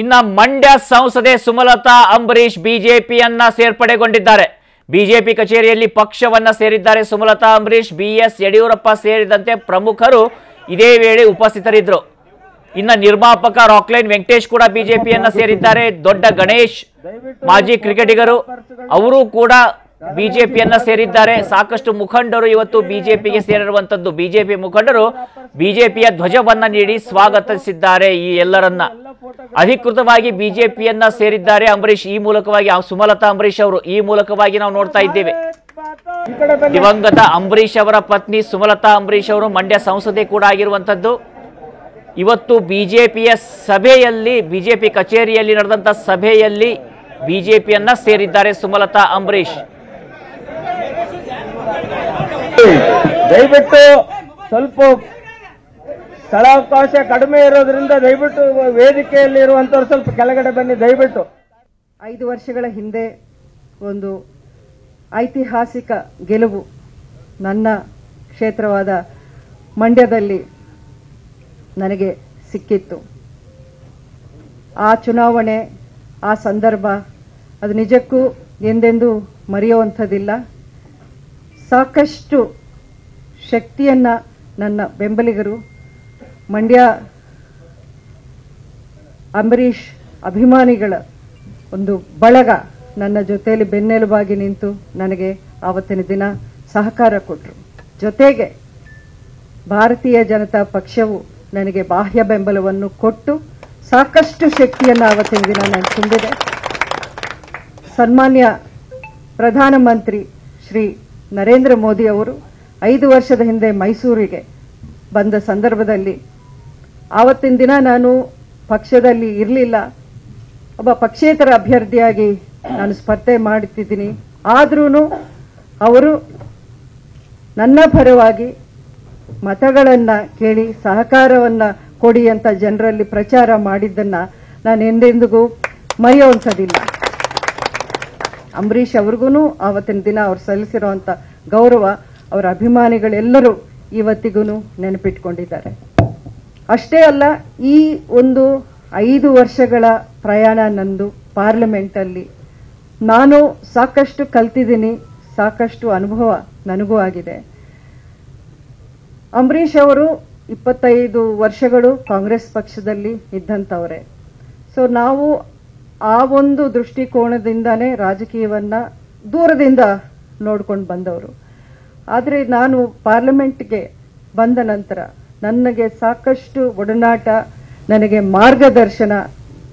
ಇನ್ನ ಮಂಡ್ಯ ಸಂಸದೆ ಸುಮಲತಾ ಅಂಬರೀಶ್ ಬಿಜೆಪಿಯನ್ನ ಸೇರ್ಪಡೆಗೊಂಡಿದ್ದಾರೆ. ಬಿಜೆಪಿ ಕಚೇರಿಯಲ್ಲಿ ಪಕ್ಷವನ್ನ ಸೇರಿದ್ದಾರೆ ಸುಮಲತಾ ಅಂಬರೀಶ್ ಬಿಎಸ್, ಯಡಿಯೂರಪ್ಪ ಸೇರಿದಂತೆ ಪ್ರಮುಖರು ಇದೇ ವೇಳೆ ಉಪಸ್ಥಿತರಿದ್ದರು. ಇನ್ನ ನಿರ್ಮಾಪಕ ರಾಕ್ಲೈನ್ ವೆಂಕಟೇಶ್ ಕೂಡ ಬಿಜೆಪಿಯನ್ನ ಸೇರಿದ್ದಾರೆ. ದೊಡ್ಡ ಗಣೇಶ್, ಮಾಜಿ ಕ್ರಿಕೆಟಿಗರು, ಅವರು ಕೂಡ ಬಿಜೆಪಿಯನ್ನ ಸೇರಿದ್ದಾರೆ. ಸಾಕಷ್ಟು ಮುಖಂಡರು ಇವತ್ತು ಬಿಜೆಪಿಗೆ ಸೇರಿರುವಂತದ್ದು. ಬಿಜೆಪಿ ಮುಖಂಡರು ಬಿಜೆಪಿಯ ಧ್ವಜವನ್ನ ನೀಡಿ ಸ್ವಾಗತಿಸಿದ್ದಾರೆ ಈ ಎಲ್ಲರನ್ನ. ಅಧಿಕೃತವಾಗಿ ಬಿಜೆಪಿಯನ್ನ ಸೇರಿದ್ದಾರೆ ಅಂಬರೀಶ್ ಈ ಮೂಲಕವಾಗಿ ಸುಮಲತಾ ಅಂಬರೀಶ್ ಅವರು, ಈ ಮೂಲಕವಾಗಿ ನಾವು ನೋಡ್ತಾ ಇದ್ದೇವೆ. ದಿವಂಗತ ಅಂಬರೀಶ್ ಅವರ ಪತ್ನಿ ಸುಮಲತಾ ಅಂಬರೀಶ್ ಅವರು ಮಂಡ್ಯ ಸಂಸದೆ ಕೂಡ ಆಗಿರುವಂತದ್ದು ಇವತ್ತು ಬಿಜೆಪಿಯ ಸಭೆಯಲ್ಲಿ, ಬಿಜೆಪಿ ಕಚೇರಿಯಲ್ಲಿ ನಡೆದಂತ ಸಭೆಯಲ್ಲಿ ಬಿಜೆಪಿಯನ್ನ ಸೇರಿದ್ದಾರೆ ಸುಮಲತಾ ಅಂಬರೀಶ್ ದಯವಿಟ್ಟು ಸ್ವಲ್ಪ ಸ್ಥಳಾವಕಾಶ ಕಡಿಮೆ ಇರೋದ್ರಿಂದ ದಯವಿಟ್ಟು ವೇದಿಕೆಯಲ್ಲಿ ಇರುವಂತವ್ರು ಸ್ವಲ್ಪ ಕೆಳಗಡೆ ಬನ್ನಿ, ದಯವಿಟ್ಟು. ಐದು ವರ್ಷಗಳ ಹಿಂದೆ ಒಂದು ಐತಿಹಾಸಿಕ ಗೆಲುವು ನನ್ನ ಕ್ಷೇತ್ರವಾದ ಮಂಡ್ಯದಲ್ಲಿ ನನಗೆ ಸಿಕ್ಕಿತ್ತು. ಆ ಚುನಾವಣೆ, ಆ ಸಂದರ್ಭ ಅದು ನಿಜಕ್ಕೂ ಎಂದೆಂದೂ ಮರೆಯುವಂಥದ್ದಿಲ್ಲ. ಸಾಕಷ್ಟು ಶಕ್ತಿಯನ್ನ ನನ್ನ ಬೆಂಬಲಿಗರು ಮಂಡ್ಯ ಅಂಬರೀಷ್ ಅಭಿಮಾನಿಗಳ ಒಂದು ಬಳಗ. ನನ್ನ ಜೊತೆಯಲ್ಲಿ ಬೆನ್ನೆಲುಬಾಗಿ ನಿಂತು ನನಗೆ ಆವತ್ತಿನ ದಿನ ಸಹಕಾರ ಕೊಟ್ಟರು ಜೊತೆಗೆ ಭಾರತೀಯ ಜನತಾ ಪಕ್ಷವು ನನಗೆ ಬಾಹ್ಯ ಬೆಂಬಲವನ್ನು ಕೊಟ್ಟು ಸಾಕಷ್ಟು ಶಕ್ತಿಯನ್ನು ಆವತ್ತಿನ ದಿನ ನಾನು ತುಂಬಿದೆ. ಸನ್ಮಾನ್ಯ ಪ್ರಧಾನಮಂತ್ರಿ ಶ್ರೀ ನರೇಂದ್ರ ಮೋದಿ ಅವರು ಐದು ವರ್ಷದ ಹಿಂದೆ ಮೈಸೂರಿಗೆ ಬಂದ ಸಂದರ್ಭದಲ್ಲಿ ಆವತ್ತಿನ ದಿನ ನಾನು ಪಕ್ಷದಲ್ಲಿ ಇರಲಿಲ್ಲ. ಒಬ್ಬ ಪಕ್ಷೇತರ ಅಭ್ಯರ್ಥಿಯಾಗಿ ನಾನು ಸ್ಪರ್ಧೆ ಮಾಡುತ್ತಿದ್ದೀನಿ ಆದ್ರೂ ಅವರು ನನ್ನ ಪರವಾಗಿ ಮತಗಳನ್ನು ಕೇಳಿ ಸಹಕಾರವನ್ನ ಕೊಡಿ ಅಂತ ಜನರಲ್ಲಿ ಪ್ರಚಾರ ಮಾಡಿದ್ದನ್ನು ನಾನು ಎಂದೆಂದಿಗೂ ಮರೆಯುವಂಥದ್ದಿಲ್ಲ. ಅಂಬರೀಷ್ ಅವ್ರಿಗೂ ಆವತ್ತಿನ ದಿನ ಅವ್ರು ಸಲ್ಲಿಸಿರುವಂಥ ಗೌರವ, ಅವರ ಅಭಿಮಾನಿಗಳೆಲ್ಲರೂ ಇವತ್ತಿಗೂ ನೆನಪಿಟ್ಕೊಂಡಿದ್ದಾರೆ. ಅಷ್ಟೇ ಅಲ್ಲ, ಈ ಒಂದು ಐದು ವರ್ಷಗಳ ಪ್ರಯಾಣ ನಂದು ಪಾರ್ಲಿಮೆಂಟಲ್ಲಿ ನಾನು ಸಾಕಷ್ಟು ಕಲ್ತಿದ್ದೀನಿ, ಸಾಕಷ್ಟು ಅನುಭವ ನನಗೂ ಆಗಿದೆ. ಅಂಬರೀಷ್ ಅವರು ಇಪ್ಪತ್ತೈದು ವರ್ಷಗಳು ಕಾಂಗ್ರೆಸ್ ಪಕ್ಷದಲ್ಲಿ ಇದ್ದಂಥವ್ರೆ. ಸೊ ನಾವು ಆ ಒಂದು ದೃಷ್ಟಿಕೋನದಿಂದಾನೇ ರಾಜಕೀಯವನ್ನು ದೂರದಿಂದ ನೋಡ್ಕೊಂಡು ಬಂದವರು. ಆದರೆ ನಾನು ಪಾರ್ಲಿಮೆಂಟ್ಗೆ ಬಂದ ನಂತರ ನನಗೆ ಸಾಕಷ್ಟು ಒಡನಾಟ, ನನಗೆ ಮಾರ್ಗದರ್ಶನ.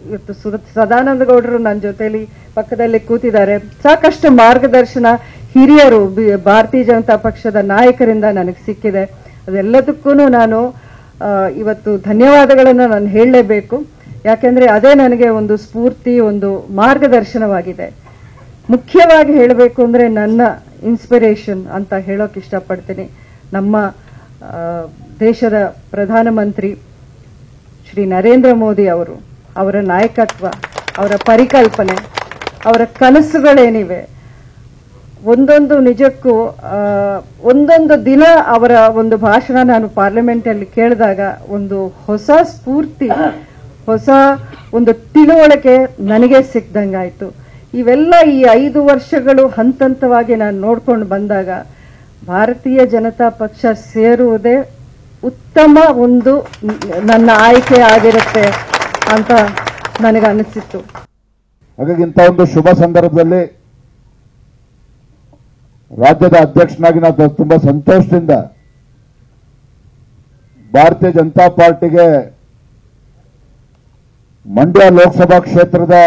ಇವತ್ತು ಸದಾನಂದ ಗೌಡರು ನನ್ನ ಜೊತೆಯಲ್ಲಿ ಪಕ್ಕದಲ್ಲಿ ಕೂತಿದ್ದಾರೆ. ಸಾಕಷ್ಟು ಮಾರ್ಗದರ್ಶನ ಹಿರಿಯರು ಭಾರತೀಯ ಜನತಾ ಪಕ್ಷದ ನಾಯಕರಿಂದ ನನಗೆ ಸಿಕ್ಕಿದೆ. ಅದೆಲ್ಲದಕ್ಕೂ ನಾನು ಇವತ್ತು ಧನ್ಯವಾದಗಳನ್ನು ನಾನು ಹೇಳಲೇಬೇಕು. ಯಾಕೆಂದ್ರೆ ಅದೇ ನನಗೆ ಒಂದು ಸ್ಫೂರ್ತಿ, ಒಂದು ಮಾರ್ಗದರ್ಶನವಾಗಿದೆ. ಮುಖ್ಯವಾಗಿ ಹೇಳಬೇಕು ಅಂದ್ರೆ ನನ್ನ ಇನ್ಸ್ಪಿರೇಷನ್ ಅಂತ ಹೇಳೋಕೆ ಇಷ್ಟಪಡ್ತೀನಿ. ನಮ್ಮ ದೇಶದ ಪ್ರಧಾನಮಂತ್ರಿ ಶ್ರೀ ನರೇಂದ್ರ ಮೋದಿ ಅವರು, ಅವರ ನಾಯಕತ್ವ, ಅವರ ಪರಿಕಲ್ಪನೆ, ಅವರ ಕನಸುಗಳೇನಿವೆ, ಒಂದೊಂದು ನಿಜಕ್ಕೂ ಒಂದೊಂದು ದಿನ ಅವರ ಒಂದು ಭಾಷಣ ನಾನು ಪಾರ್ಲಿಮೆಂಟಲ್ಲಿ ಕೇಳಿದಾಗ ಒಂದು ಹೊಸ ಸ್ಫೂರ್ತಿ, ಹೊಸ ಒಂದು ತಿಳುವಳಿಕೆ ನನಗೆ ಸಿಕ್ದಂಗಾಯ್ತು. ಇವೆಲ್ಲ ಈ ಐದು ವರ್ಷಗಳು ಹಂತ ಹಂತವಾಗಿ ನಾನು ನೋಡ್ಕೊಂಡು ಬಂದಾಗ ಭಾರತೀಯ ಜನತಾ ಪಕ್ಷ ಸೇರುವುದೇ ಉತ್ತಮ ಒಂದು ನನ್ನ ಆಯ್ಕೆ ಆಗಿರುತ್ತೆ ಅಂತ ನನಗೆ ಅನಿಸಿತ್ತು. ಹಾಗಾಗಿ ಇಂಥ ಒಂದು ಶುಭ ಸಂದರ್ಭದಲ್ಲಿ ರಾಜ್ಯದ ಅಧ್ಯಕ್ಷನಾಗಿ ನಾವು ತುಂಬಾ ಸಂತೋಷದಿಂದ ಭಾರತೀಯ ಜನತಾ ಪಾರ್ಟಿಗೆ ಮಂಡ್ಯ ಲೋಕಸಭಾ ಕ್ಷೇತ್ರದ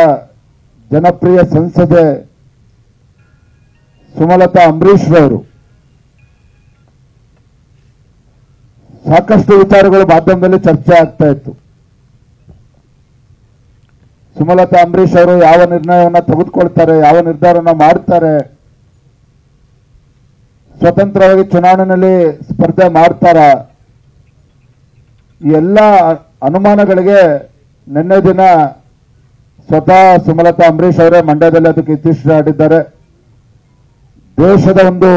ಜನಪ್ರಿಯ ಸಂಸದೆ ಸುಮಲತಾ ಅಂಬರೀಶ್ ರವರು ಸಾಕಷ್ಟು ವಿಚಾರಗಳು ಮಾಧ್ಯಮದಲ್ಲಿ ಚರ್ಚೆ ಆಗ್ತಾ ಇತ್ತು. ಸುಮಲತಾ ಅಂಬರೀಶ್ ಅವರು ಯಾವ ನಿರ್ಣಯವನ್ನ ತೆಗೆದುಕೊಳ್ತಾರೆ, ಯಾವ ನಿರ್ಧಾರವನ್ನ ಮಾಡ್ತಾರೆ, ಸ್ವತಂತ್ರವಾಗಿ ಚುನಾವಣೆಯಲ್ಲಿ ಸ್ಪರ್ಧೆ ಮಾಡ್ತಾರ ಎಲ್ಲ ಅನುಮಾನಗಳಿಗೆ ನಿನ್ನೆ ದಿನ ಸ್ವತಃ ಸುಮಲತಾ ಅಂಬರೀಶ್ ಅವರೇ ಮಂಡ್ಯದಲ್ಲಿ ಅದಕ್ಕೆ ಆಡಿದ್ದಾರೆ ದೇಶದ ಒಂದು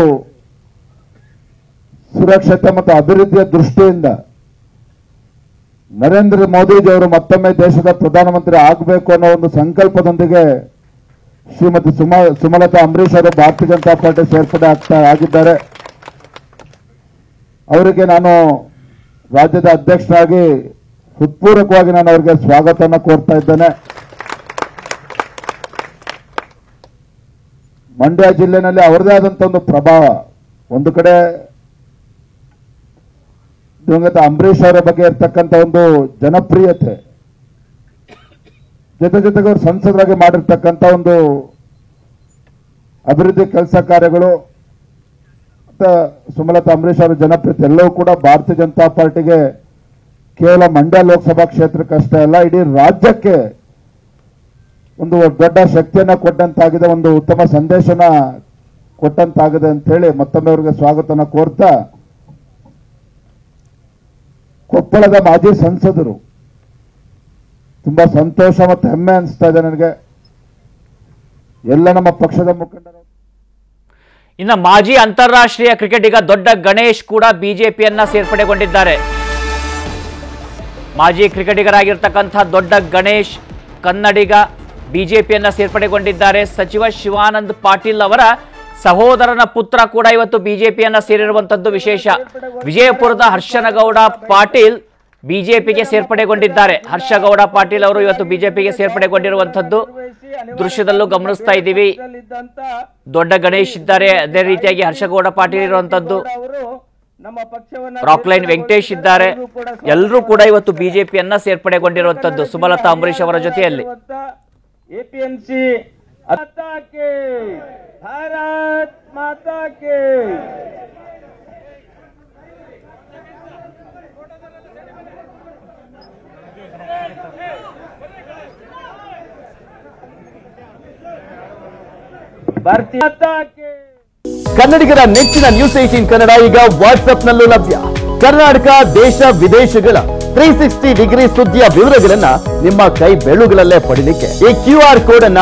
ಸುರಕ್ಷತೆ ಮತ್ತು ಅಭಿವೃದ್ಧಿಯ ದೃಷ್ಟಿಯಿಂದ ನರೇಂದ್ರ ಮೋದಿಜಿಯವರು ಮತ್ತೊಮ್ಮೆ ದೇಶದ ಪ್ರಧಾನಮಂತ್ರಿ ಆಗಬೇಕು ಅನ್ನೋ ಒಂದು ಸಂಕಲ್ಪದೊಂದಿಗೆ ಶ್ರೀಮತಿ ಸುಮ, ಸುಮಲತಾ ಅಂಬರೀಶ್ ಅವರು ಭಾರತೀಯ ಜನತಾ ಪಾರ್ಟಿ ಸೇರ್ಪಡೆ ಆಗ್ತಾ ಆಗಿದ್ದಾರೆ. ಅವರಿಗೆ ನಾನು ರಾಜ್ಯದ ಅಧ್ಯಕ್ಷರಾಗಿ ಹೃತ್ಪೂರ್ವಕವಾಗಿ ನಾನು ಅವರಿಗೆ ಸ್ವಾಗತವನ್ನು ಕೋರ್ತಾ ಇದ್ದೇನೆ. ಮಂಡ್ಯ ಜಿಲ್ಲೆನಲ್ಲಿ ಅವರದೇ ಆದಂತ ಒಂದು ಪ್ರಭಾವ. ಒಂದು ಕಡೆ ದಿವಂಗತ ಅಂಬರೀಷ್ ಅವರ ಬಗ್ಗೆ ಇರ್ತಕ್ಕಂಥ ಒಂದು ಜನಪ್ರಿಯತೆ, ಜೊತೆ ಜೊತೆಗೆ ಅವರು ಸಂಸದರಾಗಿ ಮಾಡಿರ್ತಕ್ಕಂಥ ಒಂದು ಅಭಿವೃದ್ಧಿ ಕೆಲಸ ಕಾರ್ಯಗಳು ಸುಮಲತಾ ಅಂಬರೀಷ್ ಅವರ ಜನಪ್ರಿಯತೆ ಎಲ್ಲವೂ ಕೂಡ ಭಾರತೀಯ ಜನತಾ ಪಾರ್ಟಿಗೆ ಕೇವಲ ಮಂಡ್ಯ ಲೋಕಸಭಾ ಕ್ಷೇತ್ರಕ್ಕಷ್ಟೇ ಅಲ್ಲ, ಇಡೀ ರಾಜ್ಯಕ್ಕೆ ಒಂದು ದೊಡ್ಡ ಶಕ್ತಿಯನ್ನ ಕೊಟ್ಟಂತಾಗಿದೆ, ಒಂದು ಉತ್ತಮ ಸಂದೇಶನ ಕೊಟ್ಟಂತಾಗಿದೆ ಅಂತ ಹೇಳಿ ಮತ್ತೊಮ್ಮೆ ಅವರಿಗೆ ಸ್ವಾಗತನ ಕೋರ್ತಾ ಕೊಪ್ಪಳದ ಮಾಜಿ ಸಂಸದರು. ತುಂಬಾ ಸಂತೋಷ ಮತ್ತು ಹೆಮ್ಮೆ ಅನಿಸ್ತಾ ಇದೆ ನನಗೆ. ಎಲ್ಲ ನಮ್ಮ ಪಕ್ಷದ ಮುಖಂಡರು. ಇನ್ನು ಮಾಜಿ ಅಂತಾರಾಷ್ಟ್ರೀಯ ಕ್ರಿಕೆಟಿಗ ದೊಡ್ಡ ಗಣೇಶ್ ಕೂಡ ಬಿಜೆಪಿಯನ್ನ ಸೇರ್ಪಡೆಗೊಂಡಿದ್ದಾರೆ. ಮಾಜಿ ಕ್ರಿಕೆಟಿಗರಾಗಿರ್ತಕ್ಕಂಥ ದೊಡ್ಡ ಗಣೇಶ್, ಕನ್ನಡಿಗ ಬಿಜೆಪಿಯನ್ನ ಸೇರ್ಪಡೆಗೊಂಡಿದ್ದಾರೆ. ಸಚಿವ ಶಿವಾನಂದ್ ಪಾಟೀಲ್ ಅವರ ಸಹೋದರನ ಪುತ್ರ ಕೂಡ ಇವತ್ತು ಬಿಜೆಪಿಯನ್ನ ಸೇರಿರುವಂತದ್ದು ವಿಶೇಷ. ವಿಜಯಪುರದ ಹರ್ಷನಗೌಡ ಪಾಟೀಲ್ ಬಿಜೆಪಿಗೆ ಸೇರ್ಪಡೆಗೊಂಡಿದ್ದಾರೆ. ಹರ್ಷಗೌಡ ಪಾಟೀಲ್ ಅವರು ಇವತ್ತು ಬಿಜೆಪಿಗೆ ಸೇರ್ಪಡೆಗೊಂಡಿರುವಂತದ್ದು ದೃಶ್ಯದಲ್ಲೂ ಗಮನಿಸ್ತಾ ಇದ್ದೀವಿ. ದೊಡ್ಡ ಗಣೇಶ್ ಇದ್ದಾರೆ. ಅದೇ ರೀತಿಯಾಗಿ ಹರ್ಷಗೌಡ ಪಾಟೀಲ್ ಇರುವಂತದ್ದು ರಾಕ್ಲೈನ್ ವೆಂಕಟೇಶ್ ಇದ್ದಾರೆ. ಎಲ್ಲರೂ ಕೂಡ ಇವತ್ತು ಬಿಜೆಪಿಯನ್ನ ಸೇರ್ಪಡೆಗೊಂಡಿರುವಂತದ್ದು ಸುಮಲತಾ ಅಂಬರೀಶ್ ಅವರ ಜೊತೆಯಲ್ಲಿ. ಎಪಿಎಂಸಿ माता के ಕನ್ನಡಿಗರ ನೆಚ್ಚಿನ ನ್ಯೂಸ್ ಏಟೀನ್ ಕನ್ನಡ ಈಗ ವಾಟ್ಸ್ಆಪ್ನಲ್ಲೂ ಲಭ್ಯ. ಕರ್ನಾಟಕ, ದೇಶ, ವಿದೇಶಗಳ ತ್ರೀ ಸಿಕ್ಸ್ಟಿ ಡಿಗ್ರಿ ಸುದ್ದಿಯ ವಿವರಗಳನ್ನ ನಿಮ್ಮ ಕೈ ಬೆಳುಗಳಲ್ಲೇ ಪಡಿಲಿಕ್ಕೆ ಈ ಕ್ಯೂ ಆರ್ ಕೋಡ್ ಅನ್ನ